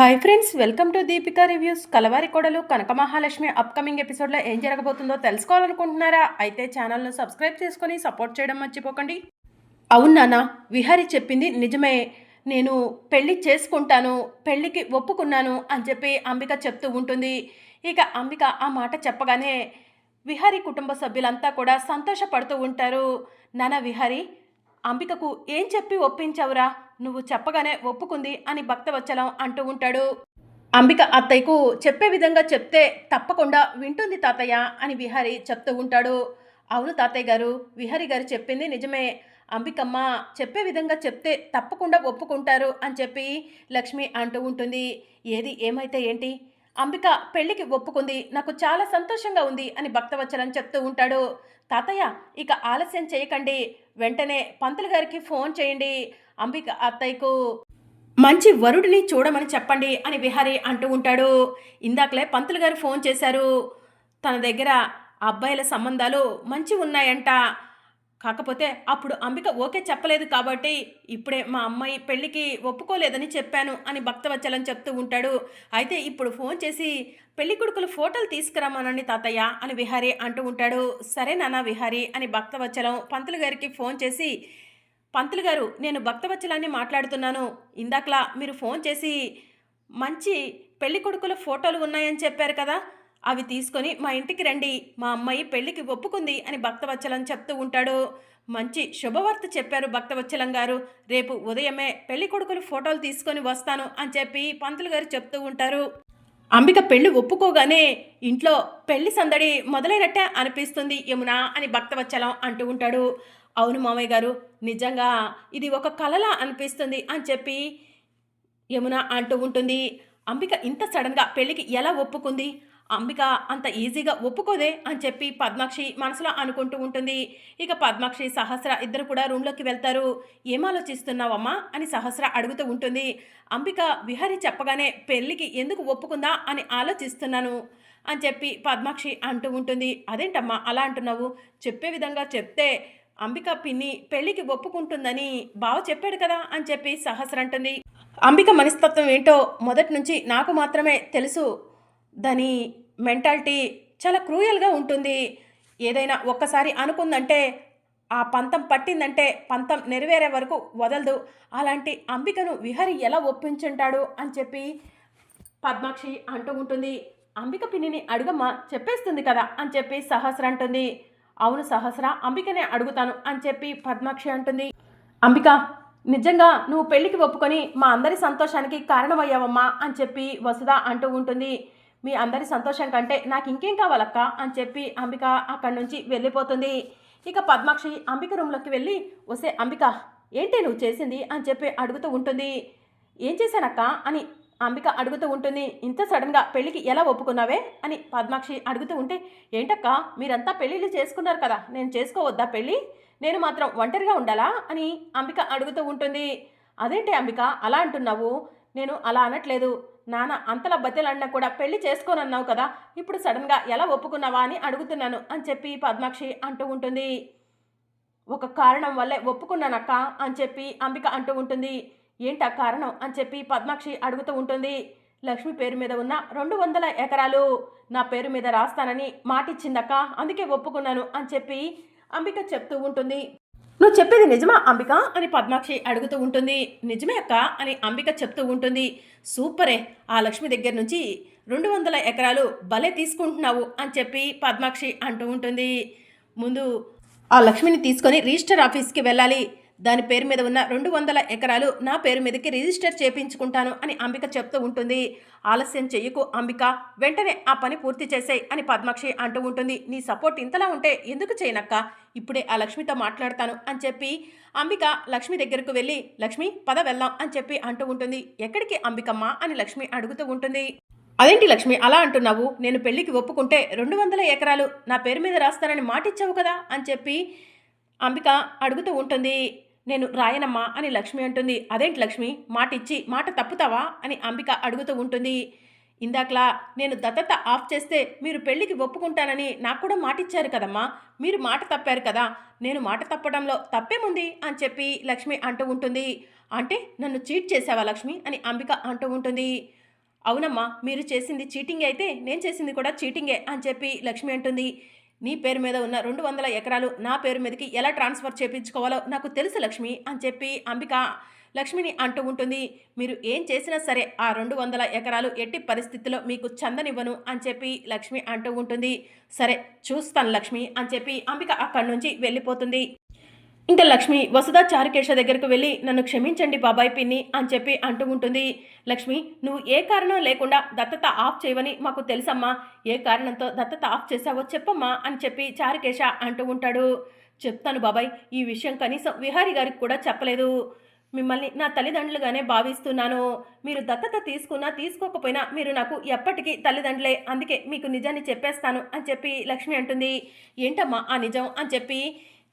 Hi friends welcome to Deepika reviews Kalavari Kodalu Kanaka Mahalakshmi upcoming ఎపిసోడ్లో ఏం జరగబోతుందో తెలుసుకోవాలనుకుంటున్నారా? అయితే ఛానల్ను సబ్స్క్రైబ్ చేసుకొని సపోర్ట్ చేయడం మర్చిపోకండి. అవును నాన్న విహారి చెప్పింది నిజమే. నేను పెళ్ళి చేసుకుంటాను పెళ్ళికి ఒప్పుకున్నాను అని చెప్పి అంబిక చెప్తూ ఉంటుంది. ఇక అంబిక ఆ మాట చెప్పగానే విహారి కుటుంబ సభ్యులంతా కూడా సంతోషపడుతూ ఉంటారు. నాన్న విహారి అంబికకు ఏం చెప్పి ఒప్పించావురా? నువ్వు చెప్పగానే ఒప్పుకుంది అని భక్తవచ్చలం అంటూ ఉంటాడు. అంబిక అత్తయ్యకు చెప్పే విధంగా చెప్తే తప్పకుండా వింటుంది తాతయ్య అని విహారి చెప్తూ ఉంటాడు. అవును తాతయ్య గారు విహారి గారు చెప్పింది నిజమే. అంబికమ్మ చెప్పే విధంగా చెప్తే తప్పకుండా ఒప్పుకుంటారు అని చెప్పి లక్ష్మి అంటూ ఉంటుంది. ఏది ఏమైతే ఏంటి? అంబిక పెళ్ళికి ఒప్పుకుంది నాకు చాలా సంతోషంగా ఉంది అని భక్తవచ్చలం చెప్తూ ఉంటాడు. తాతయ్య ఇక ఆలస్యం చేయకండి. వెంటనే పంతులు గారికి ఫోన్ చేయండి. అంబిక అత్తయ్యకు మంచి వరుడిని చూడమని చెప్పండి అని విహారీ అంటూ ఉంటాడు. ఇందాకలే పంతులు గారు ఫోన్ చేశారు. తన దగ్గర అబ్బాయిల సంబంధాలు మంచి ఉన్నాయంట. కాకపోతే అప్పుడు అంబిక ఓకే చెప్పలేదు కాబట్టి ఇప్పుడే మా అమ్మాయి పెళ్ళికి ఒప్పుకోలేదని చెప్పాను అని భక్తవచ్చలం చెప్తూ ఉంటాడు. అయితే ఇప్పుడు ఫోన్ చేసి పెళ్ళి కొడుకుల ఫోటోలు తీసుకురమ్మనండి తాతయ్య అని విహారీ అంటూ ఉంటాడు. సరే నాన్న విహారీ అని భక్తవచ్చలం పంతులు గారికి ఫోన్ చేసి పంతులు గారు నేను భక్తవచ్చలాన్ని మాట్లాడుతున్నాను. ఇందాకలా మీరు ఫోన్ చేసి మంచి పెళ్ళి కొడుకుల ఫోటోలు ఉన్నాయని చెప్పారు కదా అవి తీసుకొని మా ఇంటికి రండి మా అమ్మాయి పెళ్ళికి ఒప్పుకుంది అని భక్తవచ్చలం చెప్తూ ఉంటాడు. మంచి శుభవార్త చెప్పారు భక్తవచ్చలం గారు. రేపు ఉదయమే పెళ్ళి కొడుకులు ఫోటోలు తీసుకొని వస్తాను అని చెప్పి పంతులు గారు చెప్తూ ఉంటారు. అంబిక పెళ్ళి ఒప్పుకోగానే ఇంట్లో పెళ్ళి సందడి మొదలైనట్టే అనిపిస్తుంది యమున అని భక్తవచ్చలం అంటూ ఉంటాడు. అవును మామయ్య గారు నిజంగా ఇది ఒక కలలా అనిపిస్తుంది అని చెప్పి యమున అంటూ ఉంటుంది. అంబిక ఇంత సడన్గా పెళ్ళికి ఎలా ఒప్పుకుంది? అంబిక అంత ఈజీగా ఒప్పుకోదే అని చెప్పి పద్మాక్షి మనసులో అనుకుంటూ ఉంటుంది. ఇక పద్మాక్షి సహస్ర ఇద్దరు కూడా రూమ్లోకి వెళ్తారు. ఏం ఆలోచిస్తున్నావమ్మా? అని సహస్ర అడుగుతూ ఉంటుంది. అంబిక విహారి చెప్పగానే పెళ్ళికి ఎందుకు ఒప్పుకుందా? అని ఆలోచిస్తున్నాను అని చెప్పి పద్మాక్షి అంటూ ఉంటుంది. అదేంటమ్మా అలా అంటున్నావు? చెప్పే విధంగా చెప్తే అంబిక పిన్ని పెళ్ళికి ఒప్పుకుంటుందని బావ చెప్పాడు కదా? అని చెప్పి సహస్ర అంటుంది. అంబిక మనస్తత్వం ఏంటో మొదటి నుంచి నాకు మాత్రమే తెలుసు. దాని మెంటాలిటీ చాలా క్రూయల్గా ఉంటుంది. ఏదైనా ఒక్కసారి అనుకుందంటే ఆ పంతం పట్టిందంటే పంతం నెరవేరే వరకు వదలదు. అలాంటి అంబికను విహరి ఎలా ఒప్పించుంటాడు అని చెప్పి పద్మాక్షి అంటూ ఉంటుంది. అంబిక పిన్నిని అడుగమ్మా చెప్పేస్తుంది కదా అని చెప్పి సహస్ర అంటుంది. అవును సహస్ర అంబికనే అడుగుతాను అని చెప్పి పద్మాక్షి అంటుంది. అంబిక నిజంగా నువ్వు పెళ్ళికి ఒప్పుకొని మా అందరి సంతోషానికి కారణమయ్యావమ్మా అని చెప్పి వసుధ అంటూ ఉంటుంది. మీ అందరి సంతోషం కంటే నాకు ఇంకేం కావాలక్క అని చెప్పి అంబిక అక్కడి నుంచి వెళ్ళిపోతుంది. ఇక పద్మాక్షి అంబిక రూమ్లోకి వెళ్ళి వస్తే అంబిక ఏంటి నువ్వు చేసింది? అని చెప్పి అడుగుతూ ఉంటుంది. ఏం చేశానక్క? అని అంబిక అడుగుతూ ఉంటుంది. ఇంత సడన్గా పెళ్ళికి ఎలా ఒప్పుకున్నావే? అని పద్మాక్షి అడుగుతూ ఉంటే ఏంటక్క మీరంతా పెళ్ళిళ్ళు చేసుకున్నారు కదా నేను చేసుకోవద్దా పెళ్ళి? నేను మాత్రం ఒంటరిగా ఉండాలా? అని అంబిక అడుగుతూ ఉంటుంది. అదేంటి అంబిక అలా అంటున్నావు? నేను అలా అనట్లేదు. నాన్న అంతలా బతిలన్నా కూడా పెళ్ళి చేసుకోనన్నావు కదా ఇప్పుడు సడన్గా ఎలా ఒప్పుకున్నావా అని అడుగుతున్నాను అని చెప్పి పద్మాక్షి అంటూ ఉంటుంది. ఒక కారణం వల్లే ఒప్పుకున్నానక్క అని చెప్పి అంబిక అంటూ ఉంటుంది. ఏంటా కారణం అని చెప్పి పద్మాక్షి అడుగుతూ ఉంటుంది. లక్ష్మి పేరు మీద ఉన్న రెండు వందల ఎకరాలు నా పేరు మీద రాస్తానని మాటిచ్చిందక్క అందుకే ఒప్పుకున్నాను అని చెప్పి అంబిక చెప్తూ ఉంటుంది. నువ్వు చెప్పేది నిజమా అంబిక? అని పద్మాక్షి అడుగుతూ ఉంటుంది. నిజమే అక్క అని అంబిక చెప్తూ ఉంటుంది. సూపరే ఆ లక్ష్మి దగ్గర నుంచి రెండు వందల ఎకరాలు భలే తీసుకుంటున్నావు అని చెప్పి పద్మాక్షి అంటూ ఉంటుంది. ముందు ఆ లక్ష్మిని తీసుకొని రిజిస్టర్ ఆఫీస్కి వెళ్ళాలి. దాని పేరు మీద ఉన్న రెండు వందల ఎకరాలు నా పేరు మీదకి రిజిస్టర్ చేపించుకుంటాను అని అంబిక చెప్తూ ఉంటుంది. ఆలస్యం చెయ్యకు అంబిక. వెంటనే ఆ పని పూర్తి చేసేయ్ అని పద్మాక్షి అంటూ ఉంటుంది. నీ సపోర్ట్ ఇంతలా ఉంటే ఎందుకు చేయనక్క? ఇప్పుడే ఆ లక్ష్మితో మాట్లాడతాను అని చెప్పి అంబిక లక్ష్మి దగ్గరకు వెళ్ళి లక్ష్మి పద వెళ్దాం అని చెప్పి అంటూ ఉంటుంది. ఎక్కడికి అంబికమ్మ? అని లక్ష్మి అడుగుతూ ఉంటుంది. అదేంటి లక్ష్మి అలా అంటున్నావు? నేను పెళ్ళికి ఒప్పుకుంటే రెండు వందల ఎకరాలు నా పేరు మీద రాస్తానని మాటిచ్చావు కదా అని చెప్పి అంబిక అడుగుతూ ఉంటుంది. నేను రాయనమ్మా అని లక్ష్మి అంటుంది. అదేంటి లక్ష్మి? మాట ఇచ్చి మాట తప్పుతావా? అని అంబిక అడుగుతూ ఉంటుంది. ఇందాకలా నేను దత్తత ఆఫ్ చేస్తే మీరు పెళ్ళికి ఒప్పుకుంటానని నాకు కూడా మాట ఇచ్చారు కదమ్మా. మీరు మాట తప్పారు కదా. నేను మాట తప్పడంలో తప్పేముంది? అని చెప్పి లక్ష్మి అంటూ ఉంటుంది. అంటే నన్ను చీట్ చేసావా లక్ష్మి? అని అంబిక అంటూ ఉంటుంది. అవునమ్మా మీరు చేసింది చీటింగ్ అయితే నేను చేసింది కూడా చీటింగే అని చెప్పి లక్ష్మి అంటుంది. నీ పేరు మీద ఉన్న రెండు వందల ఎకరాలు నా పేరు మీదకి ఎలా ట్రాన్స్ఫర్ చేయించుకోవాలో నాకు తెలుసు లక్ష్మి అని చెప్పి అంబిక లక్ష్మిని అంటూ ఉంటుంది. మీరు ఏం చేసినా సరే ఆ రెండు వందల ఎకరాలు ఎట్టి పరిస్థితిలో మీకు చందనివ్వను అని చెప్పి లక్ష్మి అంటూ ఉంటుంది. సరే చూస్తాను లక్ష్మి అని చెప్పి అంబిక అక్కడి నుంచి వెళ్ళిపోతుంది. ఇంకా లక్ష్మి వసుధ చారుకేశ దగ్గరకు వెళ్ళి నన్ను క్షమించండి బాబాయ్ పిన్ని అని చెప్పి అంటూ ఉంటుంది. లక్ష్మి నువ్వు ఏ కారణం లేకుండా దత్తత ఆఫ్ చేయవని మాకు తెలుసమ్మా. ఏ కారణంతో దత్తత ఆఫ్ చేశావో చెప్పమ్మా అని చెప్పి చారుకేశ అంటూ ఉంటాడు. చెప్తాను బాబాయ్ ఈ విషయం కనీసం విహారీ గారికి కూడా చెప్పలేదు. మిమ్మల్ని నా తల్లిదండ్రులుగానే భావిస్తున్నాను. మీరు దత్తత తీసుకున్నా తీసుకోకపోయినా మీరు నాకు ఎప్పటికీ తల్లిదండ్రులే. అందుకే మీకు నిజాన్ని చెప్పేస్తాను అని చెప్పి లక్ష్మి అంటుంది. ఏంటమ్మా ఆ నిజం అని చెప్పి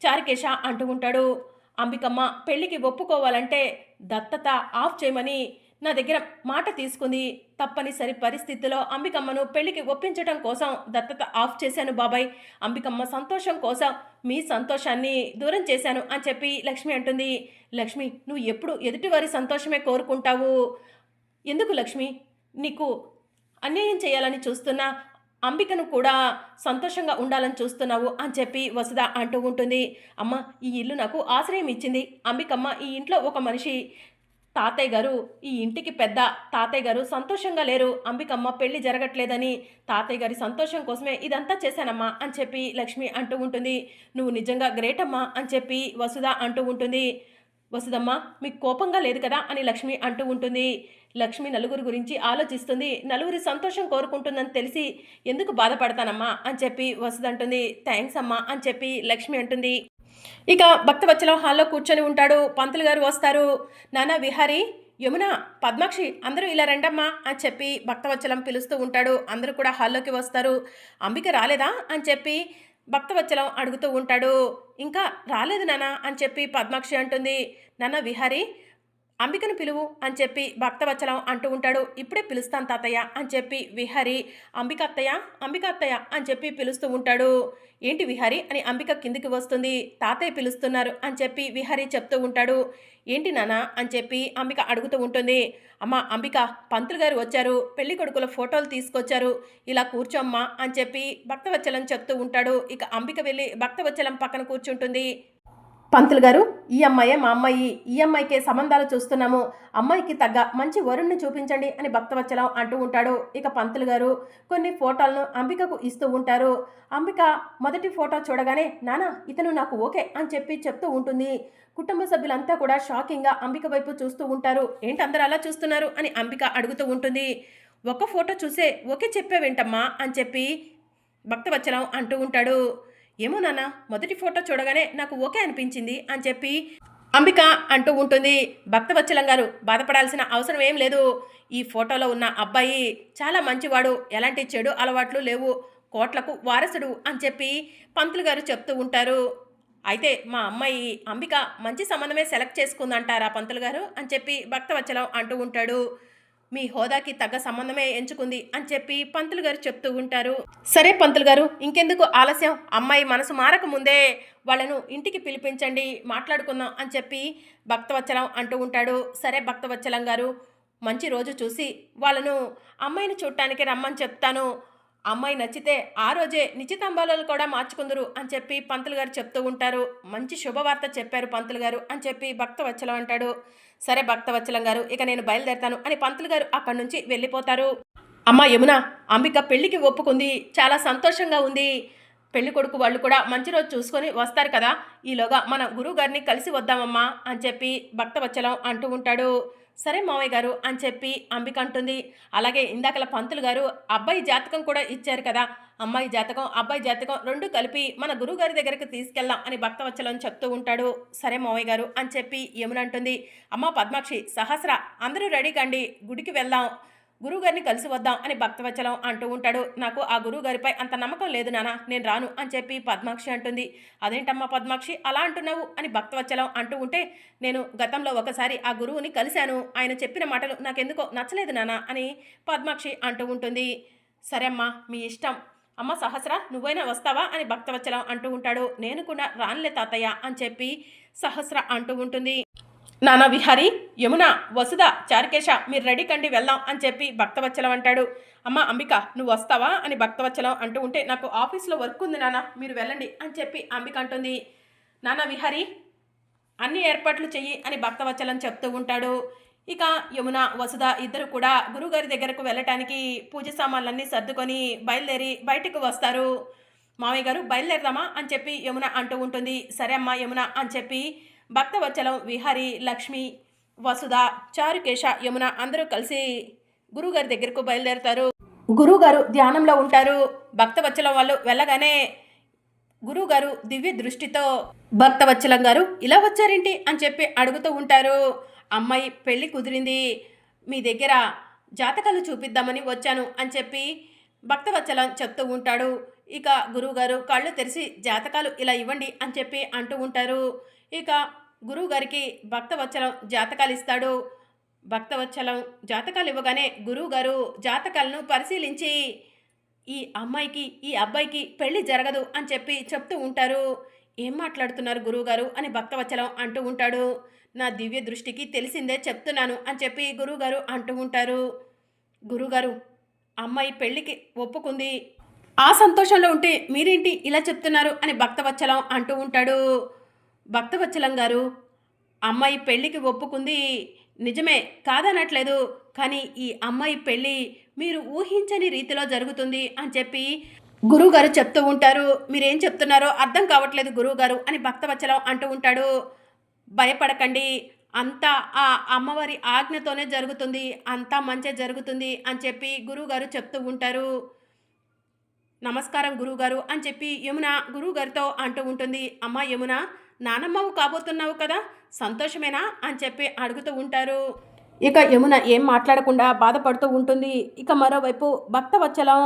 చారికేష అంటూ ఉంటాడు. అంబికమ్మ పెళ్ళికి ఒప్పుకోవాలంటే దత్తత ఆఫ్ చేయమని నా దగ్గర మాట తీసుకుంది. తప్పనిసరి పరిస్థితిలో అంబికమ్మను పెళ్ళికి ఒప్పించటం కోసం దత్తత ఆఫ్ చేశాను బాబాయ్. అంబికమ్మ సంతోషం కోసం మీ సంతోషాన్ని దూరం చేశాను అని చెప్పి లక్ష్మి అంటుంది. లక్ష్మి నువ్వు ఎప్పుడు ఎదుటివారి సంతోషమే కోరుకుంటావు? ఎందుకు లక్ష్మి? నీకు అన్యాయం చేయాలని చూస్తున్నా అంబికను కూడా సంతోషంగా ఉండాలని చూస్తున్నావు అని చెప్పి వసుధ అంటూ ఉంటుంది. అమ్మ ఈ ఇల్లు నాకు ఆశ్రయం ఇచ్చింది. అంబికమ్మ ఈ ఇంట్లో ఒక మనిషి తాతయ్య గారు ఈ ఇంటికి పెద్ద తాతయ్య గారు సంతోషంగా లేరు. అంబికమ్మ పెళ్ళి జరగట్లేదని తాతయ్య గారి సంతోషం కోసమే ఇదంతా చేశానమ్మా అని చెప్పి లక్ష్మి అంటూ ఉంటుంది. నువ్వు నిజంగా గ్రేట్ అమ్మా అని చెప్పి వసుధ అంటూ ఉంటుంది. వసుదమ్మ మీకు కోపంగా లేదు కదా? అని లక్ష్మి అంటూ ఉంటుంది. లక్ష్మి నలుగురు గురించి ఆలోచిస్తుంది. నలుగురి సంతోషం కోరుకుంటుందని తెలిసి ఎందుకు బాధపడతానమ్మా? అని చెప్పి వసుధ థ్యాంక్స్ అమ్మా అని చెప్పి లక్ష్మి అంటుంది. ఇక భక్తవచ్చలం హాల్లో కూర్చొని ఉంటాడు. పంతులు గారు వస్తారు. నాన్న విహారీ యమున పద్మాక్షి అందరూ ఇలా రండమ్మా అని చెప్పి భక్తవచ్చలం పిలుస్తూ ఉంటాడు. అందరూ కూడా హాల్లోకి వస్తారు. అంబిక రాలేదా? అని చెప్పి భక్తవచ్చలం అడుగుతూ ఉంటాడు. ఇంకా రాలేదు నాన్న అని చెప్పి పద్మాక్షి అంటుంది. నాన్న విహారీ అంబికను పిలువు అని చెప్పి భక్తవచ్చలం అంటూ ఉంటాడు. ఇప్పుడే పిలుస్తాను తాతయ్య అని చెప్పి విహారి అంబిక అత్తయ్య అంబిక అత్తయ్య అని చెప్పి పిలుస్తూ ఉంటాడు. ఏంటి విహారి అని అంబిక కిందికి వస్తుంది. తాతయ్య పిలుస్తున్నారు అని చెప్పి విహారి చెప్తూ ఉంటాడు. ఏంటి నాన్న అని చెప్పి అంబిక అడుగుతూ ఉంటుంది. అమ్మ అంబిక పంతులు గారు వచ్చారు. పెళ్ళి కొడుకుల ఫోటోలు తీసుకొచ్చారు. ఇలా కూర్చోమ్మా అని చెప్పి భక్తవచ్చలం చెప్తూ ఉంటాడు. ఇక అంబిక వెళ్ళి భక్తవచ్చలం పక్కన కూర్చుంటుంది. పంతులు గారు ఈ అమ్మాయే మా అమ్మాయి ఈ అమ్మాయికే సంబంధాలు చూస్తున్నాము. అమ్మాయికి తగ్గ మంచి వరుణ్ణి చూపించండి అని భక్తవచ్చలం అంటూ ఉంటాడు. ఇక పంతులు గారు కొన్ని ఫోటోలను అంబికకు ఇస్తూ ఉంటారు. అంబిక మొదటి ఫోటో చూడగానే నానా ఇతను నాకు ఓకే అని చెప్పి చెప్తూ ఉంటుంది. కుటుంబ సభ్యులంతా కూడా షాకింగ్గా అంబిక వైపు చూస్తూ ఉంటారు. ఏంటి అందరు అలా చూస్తున్నారు? అని అంబిక అడుగుతూ ఉంటుంది. ఒక ఫోటో చూసే ఓకే చెప్పావేంటమ్మా? అని చెప్పి భక్తవచ్చలం అంటూ ఉంటాడు. ఏమో నాన్న మొదటి ఫోటో చూడగానే నాకు ఓకే అనిపించింది అని చెప్పి అంబిక అంటూ ఉంటుంది. భక్తవచ్చలం గారు బాధపడాల్సిన అవసరం ఏం లేదు. ఈ ఫోటోలో ఉన్న అబ్బాయి చాలా మంచివాడు ఎలాంటి చెడు అలవాట్లు లేవు కోట్లకు వారసుడు అని చెప్పి పంతులు గారు చెప్తూ ఉంటారు. అయితే మా అమ్మాయి అంబిక మంచి సంబంధమే సెలెక్ట్ చేసుకుందంటారా పంతులు గారు అని చెప్పి భక్తవచ్చలం అంటూ ఉంటాడు. మీ హోదాకి తగ్గ సంబంధమే ఎంచుకుంది అని చెప్పి పంతులు గారు చెప్తూ ఉంటారు. సరే పంతులు గారు ఇంకెందుకు ఆలస్యం? అమ్మాయి మనసు మారక ముందే వాళ్ళను ఇంటికి పిలిపించండి మాట్లాడుకుందాం అని చెప్పి భక్తవచ్చలం అంటూ ఉంటాడు. సరే భక్తవచ్చలం గారు మంచి రోజు చూసి వాళ్ళను అమ్మాయిని చూడటానికి రమ్మని చెప్తాను. అమ్మాయి నచ్చితే ఆ రోజే నిశ్చితాంబాలు కూడా మార్చుకుందరు అని చెప్పి పంతులు గారు చెప్తూ ఉంటారు. మంచి శుభవార్త చెప్పారు పంతులు గారు అని చెప్పి భక్తవచ్చలం అంటాడు. సరే భక్తవచ్చలం గారు ఇక నేను బయలుదేరతాను అని పంతులు గారు అక్కడి నుంచి వెళ్ళిపోతారు. అమ్మ యమున అంబిక పెళ్ళికి ఒప్పుకుంది. చాలా సంతోషంగా ఉంది. పెళ్ళి కొడుకు వాళ్ళు కూడా మంచి రోజు చూసుకొని వస్తారు కదా. ఈలోగా మన గురువు గారిని కలిసి వద్దామమ్మా అని చెప్పి భక్తవచ్చలం అంటూ ఉంటాడు. సరే మావయ్య గారు అని చెప్పి అంబిక అంటుంది. అలాగే ఇందాకల పంతులు గారు అబ్బాయి జాతకం కూడా ఇచ్చారు కదా. అమ్మాయి జాతకం అబ్బాయి జాతకం రెండు కలిపి మన గురువు గారి దగ్గరికి తీసుకెళ్దాం అని భక్తవచ్చలం చెప్తూ ఉంటాడు. సరే మావయ్య గారు అని చెప్పి యమునంటుంది అమ్మ పద్మాక్షి సహస్ర అందరూ రెడీ కండి గుడికి వెళ్దాం. గురువుగారిని కలిసి వద్దాం అని భక్తవచ్చలం అంటూ ఉంటాడు. నాకు ఆ గురువుగారిపై అంత నమ్మకం లేదు నానా నేను రాను అని చెప్పి పద్మాక్షి అంటుంది. అదేంటమ్మా పద్మాక్షి అలా అంటున్నావు? అని భక్తవచ్చలం అంటూ ఉంటే నేను గతంలో ఒకసారి ఆ గురువుని కలిశాను. ఆయన చెప్పిన మాటలు నాకెందుకో నచ్చలేదు నానా అని పద్మాక్షి అంటూ ఉంటుంది. సరే అమ్మా మీ ఇష్టం. అమ్మ సహస్ర నువ్వైనా వస్తావా? అని భక్తవచ్చలం అంటూ ఉంటాడు. నేను కూడా రానులే తాతయ్య అని చెప్పి సహస్ర అంటూ ఉంటుంది. నానా విహారి యమున వసుధ చారికేశ మీరు రెడీ కండి వెళ్దాం అని చెప్పి భక్తవచ్చలం అంటాడు. అమ్మ అంబిక నువ్వు వస్తావా అని భక్తవచ్చలం అంటూ ఉంటే నాకు ఆఫీస్లో వర్క్ ఉంది నాన్న మీరు వెళ్ళండి అని చెప్పి అంబిక అంటుంది. నానా విహారి అన్ని ఏర్పాట్లు చెయ్యి అని భక్తవచ్చలం చెప్తూ ఉంటాడు. ఇక యమున వసుధ ఇద్దరు కూడా గురుగారి దగ్గరకు వెళ్ళటానికి పూజ సామాన్లన్నీ సర్దుకొని బయలుదేరి బయటకు వస్తారు. మామయ్య గారు బయలుదేరదామా అని చెప్పి యమున అంటూ ఉంటుంది. సరే అమ్మా యమున అని చెప్పి భక్తవచ్చలం విహారి లక్ష్మి వసుధ చారుకేశ యమున అందరూ కలిసి గురుగారి దగ్గరకు బయలుదేరుతారు. గురుగారు ధ్యానంలో ఉంటారు. భక్తవచ్చలం వాళ్ళు వెళ్ళగానే గురువుగారు దివ్య దృష్టితో భక్తవచ్చలం గారు ఇలా వచ్చారేంటి? అని చెప్పి అడుగుతూ ఉంటారు. అమ్మాయి పెళ్ళి కుదిరింది. మీ దగ్గర జాతకాలు చూపిద్దామని వచ్చాను అని చెప్పి భక్తవచ్చలం చెప్తూ ఉంటాడు. ఇక గురువుగారు కళ్ళు తెరిచి జాతకాలు ఇలా ఇవ్వండి అని చెప్పి అంటూ ఉంటారు. ఇక గురువుగారికి భక్తవచ్చలం జాతకాలు ఇస్తాడు భక్తవచ్చలం జాతకాలు ఇవ్వగానే గురువుగారు జాతకాలను పరిశీలించి ఈ అమ్మాయికి ఈ అబ్బాయికి పెళ్ళి జరగదు అని చెప్పి చెప్తూ ఉంటారు. ఏం మాట్లాడుతున్నారు గురువుగారు అని భక్తవచ్చలం అంటూ ఉంటాడు. నా దివ్య దృష్టికి తెలిసిందే చెప్తున్నాను అని చెప్పి గురువుగారు అంటూ ఉంటారు. గురువుగారు అమ్మాయి పెళ్ళికి ఒప్పుకుంది. ఆ సంతోషంలో ఉంటే మీరేంటి ఇలా చెప్తున్నారు అని భక్తవచ్చలం అంటూ ఉంటాడు. భక్తవచ్చలం గారు అమ్మాయి పెళ్ళికి ఒప్పుకుంది నిజమే కాదనట్లేదు కానీ ఈ అమ్మాయి పెళ్ళి మీరు ఊహించని రీతిలో జరుగుతుంది అని చెప్పి గురువుగారు చెప్తూ ఉంటారు. మీరేం చెప్తున్నారో అర్థం కావట్లేదు గురువుగారు అని భక్తవచ్చలం అంటూ ఉంటాడు. భయపడకండి అంతా ఆ అమ్మవారి ఆజ్ఞతోనే జరుగుతుంది అంతా మంచి జరుగుతుంది అని చెప్పి గురువుగారు చెప్తూ ఉంటారు. నమస్కారం గురువుగారు అని చెప్పి యమున గురువుగారితో అంటూ ఉంటుంది అమ్మ యమున నానమ్మవు కాబోతున్నావు కదా సంతోషమేనా అని చెప్పి అడుగుతూ ఉంటారు. ఇక యమున ఏం మాట్లాడకుండా బాధపడుతూ ఉంటుంది. ఇక మరోవైపు భక్తవచ్చలం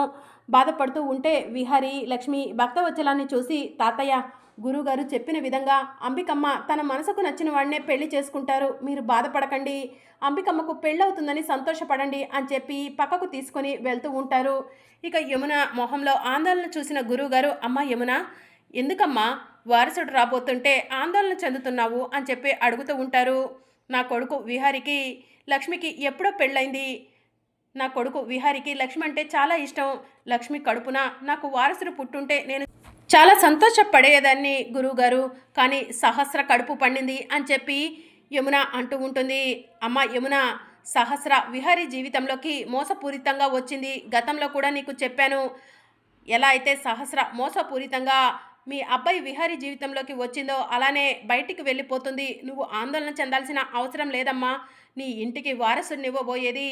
బాధపడుతూ ఉంటే విహారి లక్ష్మి భక్తవచ్చలాన్ని చూసి తాతయ్య గురుగారు చెప్పిన విధంగా అంబికమ్మ తన మనసుకు నచ్చిన వాడినే పెళ్ళి చేసుకుంటారు. మీరు బాధపడకండి. అంబికమ్మకు పెళ్ళవుతుందని సంతోషపడండి అని చెప్పి పక్కకు తీసుకొని వెళ్తూ ఉంటారు. ఇక యమున మొహంలో ఆందోళన చూసిన గురువుగారు అమ్మ యమున ఎందుకమ్మా వారసుడు రాబోతుంటే ఆందోళన చెందుతున్నావు అని చెప్పి అడుగుతూ ఉంటారు. నా కొడుకు విహారికి లక్ష్మికి ఎప్పుడో పెళ్ళైంది. నా కొడుకు విహారికి లక్ష్మి అంటే చాలా ఇష్టం. లక్ష్మి కడుపున నాకు వారసుడు పుట్టుంటే నేను చాలా సంతోషపడేదాన్ని గురువుగారు. కానీ సహస్ర కడుపు పండింది అని చెప్పి యమున అంటూ ఉంటుంది. అమ్మ యమున సహస్ర విహారీ జీవితంలోకి మోసపూరితంగా వచ్చింది. గతంలో కూడా నీకు చెప్పాను. ఎలా అయితే సహస్ర మోసపూరితంగా మీ అబ్బాయి విహారీ జీవితంలోకి వచ్చిందో అలానే బయటికి వెళ్ళిపోతుంది. నువ్వు ఆందోళన చెందాల్సిన అవసరం లేదమ్మా. నీ ఇంటికి వారసునివ్వబోయేది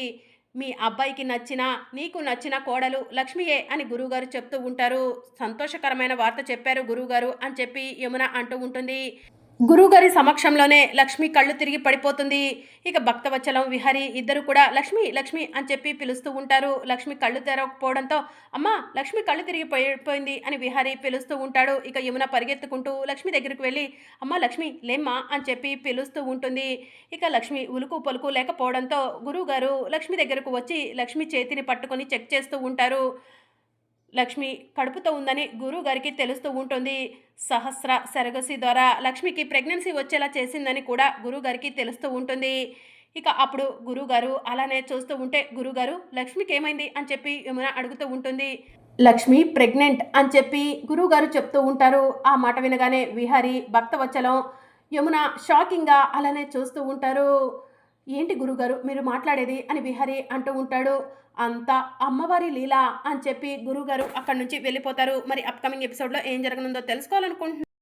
మీ అబ్బాయికి నచ్చిన నీకు నచ్చిన కోడలు లక్ష్మియే అని గురువుగారు చెప్తూ ఉంటారు. సంతోషకరమైన వార్త చెప్పారు గురువుగారు అని చెప్పి యమున అంటూ ఉంటుంది. గురువుగారి సమక్షంలోనే లక్ష్మి కళ్ళు తిరిగి పడిపోతుంది. ఇక భక్తవచ్చలం విహరి ఇద్దరు కూడా లక్ష్మి లక్ష్మి అని చెప్పి పిలుస్తూ ఉంటారు. లక్ష్మి కళ్ళు తెరవకపోవడంతో అమ్మా లక్ష్మి కళ్ళు తిరిగి పడిపోయింది అని విహారి పిలుస్తూ ఉంటాడు. ఇక యమున పరిగెత్తుకుంటూ లక్ష్మి దగ్గరికి వెళ్ళి అమ్మ లక్ష్మి లేమ్మా అని చెప్పి పిలుస్తూ ఉంటుంది. ఇక లక్ష్మి ఉలుకు పలుకు లేకపోవడంతో గురువుగారు లక్ష్మి దగ్గరకు వచ్చి లక్ష్మి చేతిని పట్టుకొని చెక్ చేస్తూ ఉంటారు. లక్ష్మి కడుపుతో ఉందని గురువు గారికి తెలుస్తూ ఉంటుంది. సహస్ర సెరగసి ద్వారా లక్ష్మికి ప్రెగ్నెన్సీ వచ్చేలా చేసిందని కూడా గురువు గారికి తెలుస్తూ ఉంటుంది. ఇక అప్పుడు గురువుగారు అలానే చూస్తూ ఉంటే గురుగారు లక్ష్మికి ఏమైంది అని చెప్పి యమున అడుగుతూ ఉంటుంది. లక్ష్మి ప్రెగ్నెంట్ అని చెప్పి గురువుగారు చెప్తూ ఉంటారు. ఆ మాట వినగానే విహారి భక్తవచ్చలం యమున షాకింగ్గా అలానే చూస్తూ ఉంటారు. ఏంటి గురుగారు మీరు మాట్లాడేది అని బిహారీ అంటూ ఉంటాడు. అంతా అమ్మవారి లీల అని చెప్పి గురుగారు అక్కడి నుంచి వెళ్ళిపోతారు. మరి అప్కమింగ్ ఎపిసోడ్లో ఏం జరగనుందో తెలుసుకోవాలనుకుంటున్నాను